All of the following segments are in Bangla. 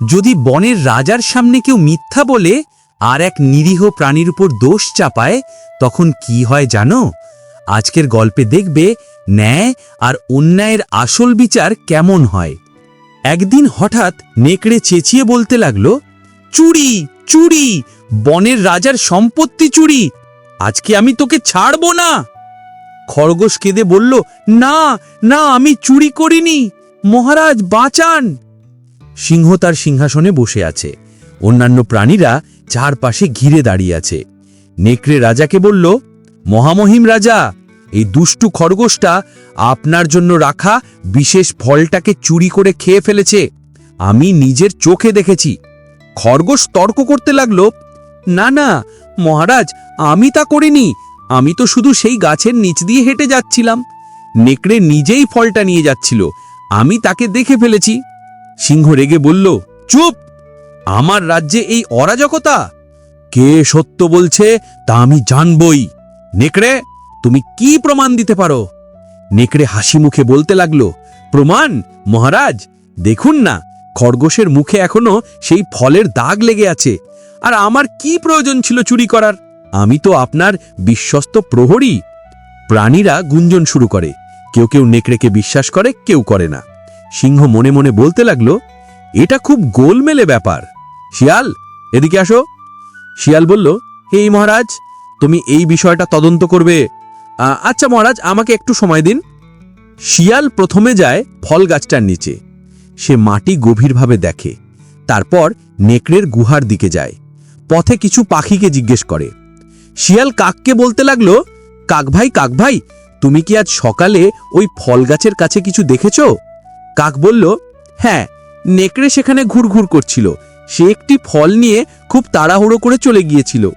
যদি বনের রাজার সামনে কেউ মিথ্যা বলে আর এক নিরীহ প্রাণীর উপর দোষ চাপায়, তখন কি হয় জানো? আজকের গল্পে দেখবে ন্যায় আর অন্যায়ের আসল বিচার কেমন হয়। একদিন হঠাৎ নেকড়ে চেঁচিয়ে বলতে লাগল, চুরি চুরি, বনের রাজার সম্পত্তি চুরি, আজকে আমি তোকে ছাড়বো না। খরগোশ কেঁদে বলল, না না, আমি চুরি করিনি। মহারাজ, বাঁচান। সিংহ তার সিংহাসনে বসে আছে। অন্যান্য প্রাণীরা চারপাশে ঘিরে দাঁড়িয়ে আছে। নেকড়ে রাজাকে বলল, মহামহিম রাজা, এই দুষ্টু খরগোশটা আপনার জন্য রাখা বিশেষ ফলটাকে চুরি করে খেয়ে ফেলেছে। আমি নিজের চোখে দেখেছি। খরগোশ তর্ক করতে লাগল, না না, মহারাজ, আমি তা করিনি। আমি তো শুধু সেই গাছের নিচ দিয়ে হেঁটে যাচ্ছিলাম। নেকড়ে নিজেই ফলটা নিয়ে যাচ্ছিল। আমি তাকে দেখে ফেলেছি। সিংহ রেগে বলল, চুপ! আমার রাজ্যে এই অরাজকতা। কে সত্য বলছে তা আমি জানবই। নেকড়ে, তুমি কি প্রমাণ দিতে পারো? নেকড়ে হাসি মুখে বলতে লাগল, প্রমাণ? মহারাজ, দেখুন না, খরগোশের মুখে এখনও সেই ফলের দাগ লেগে আছে। আর আমার কি প্রয়োজন ছিল চুরি করার? আমি তো আপনার বিশ্বস্ত প্রহরী। প্রাণীরা গুঞ্জন শুরু করে। কেউ কেউ নেকড়েকে বিশ্বাস করে, কেউ করে না। সিংহ মনে মনে বলতে লাগল, এটা খুব গোলমেলে ব্যাপার। শিয়াল, এদিকে আসো। শিয়াল বলল, হে মহারাজ, তুমি এই বিষয়টা তদন্ত করবে। আচ্ছা মহারাজ, আমাকে একটু সময় দিন। শিয়াল প্রথমে যায় ফল গাছটার নিচে। সে মাটি গভীরভাবে দেখে। তারপর নেকড়ের গুহার দিকে যায়। পথে কিছু পাখিকে জিজ্ঞেস করে। শিয়াল কাককে বলতে লাগল, কাক ভাই কাক ভাই, তুমি কি আজ সকালে ওই ফল গাছের কাছে কিছু দেখেছ? কাক বলল হ্যাঁ নেকড়ে সেখানে ঘুরঘুর করছিল। সে একটি ফল নিয়ে খুব তাড়াহুড়ো করে চলে গিয়েছিল।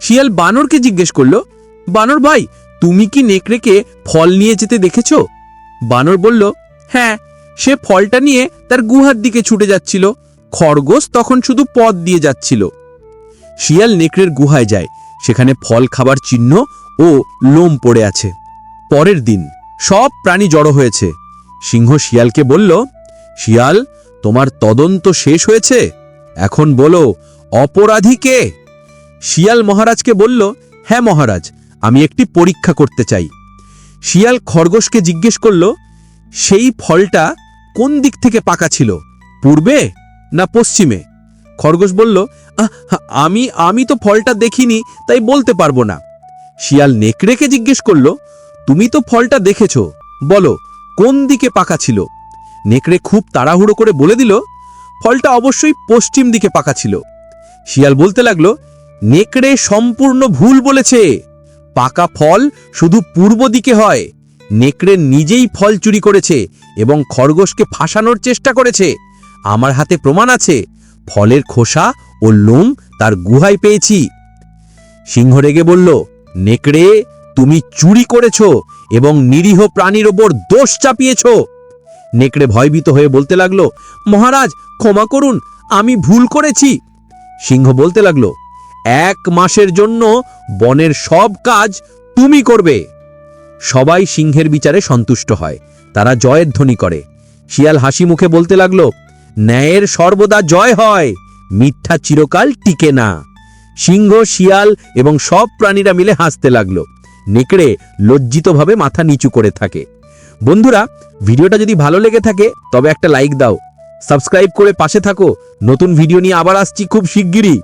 শিয়াল বানরকে জিজ্ঞেস করল, বানর ভাই, তুমি কি নেকড়েকে ফল নিয়ে যেতে দেখেছ? বানর বলল হ্যাঁ সে ফলটা নিয়ে তার গুহার দিকে ছুটে যাচ্ছিল। খরগোশ তখন শুধু পথ দিয়ে যাচ্ছিল। শিয়াল নেকড়ের গুহায় যায়। সেখানে ফল খাবার চিহ্ন ও লোম পড়ে আছে। পরের দিন সব প্রাণী জড়ো হয়েছে। সিংহ শিয়ালকে বলল শিয়াল তোমার তদন্ত শেষ হয়েছে? এখন বলো অপরাধী কে? শিয়াল মহারাজকে বলল হ্যাঁ মহারাজ আমি একটি পরীক্ষা করতে চাই। শিয়াল খরগোশকে জিজ্ঞেস করল সেই ফলটা কোন দিক থেকে পাকা ছিল পূর্বে না পশ্চিমে? খরগোশ বলল "আহ, আমি আমি তো ফলটা দেখিনি তাই বলতে পারব না। শিয়াল নেকড়েকে জিজ্ঞেস করল তুমি তো ফলটা দেখেছ বলো কোন দিকে পাকা ছিল? নেকড়ে খুব তাড়াহুড়ো করে বলে দিল, ফলটা অবশ্যই পশ্চিম দিকে পাকা ছিল। শিয়াল বলতে লাগল, নেকড়ে সম্পূর্ণ ভুল বলেছে। পাকা ফল শুধু পূর্ব দিকে হয়। নেকড়ে নিজেই ফল চুরি করেছে এবং খরগোশকে ফাঁসানোর চেষ্টা করেছে। আমার হাতে প্রমাণ আছে, ফলের খোসা ও লোম তার গুহায় পেয়েছি। সিংহ রেগে বলল, নেকড়ে তুমি চুরি করেছ এবং নিরীহ প্রাণীর ওপর দোষ চাপিয়েছ। নেকড়ে ভয়ভীত হয়ে বলতে লাগল, মহারাজ, ক্ষমা করুন, আমি ভুল করেছি। সিংহ বলতে লাগল, এক মাসের জন্য বনের সব কাজ তুমি করবে। সবাই সিংহের বিচারে সন্তুষ্ট হয়, তারা জয়ের ধ্বনি করে। শিয়াল হাসি মুখে বলতে লাগল, ন্যায়ের সর্বদা জয় হয়, মিথ্যা চিরকাল টিকে না। সিংহ, শিয়াল এবং সব প্রাণীরা মিলে হাসতে লাগল। নেকড়ে লজ্জিতভাবে মাথা নিচু করে থাকে। বন্ধুরা, ভিডিওটা যদি ভালো লেগে থাকে, তবে একটা লাইক দাও। সাবস্ক্রাইব করে পাশে থাকো। নতুন ভিডিও নিয়ে আবার আসছি খুব শিগগিরই।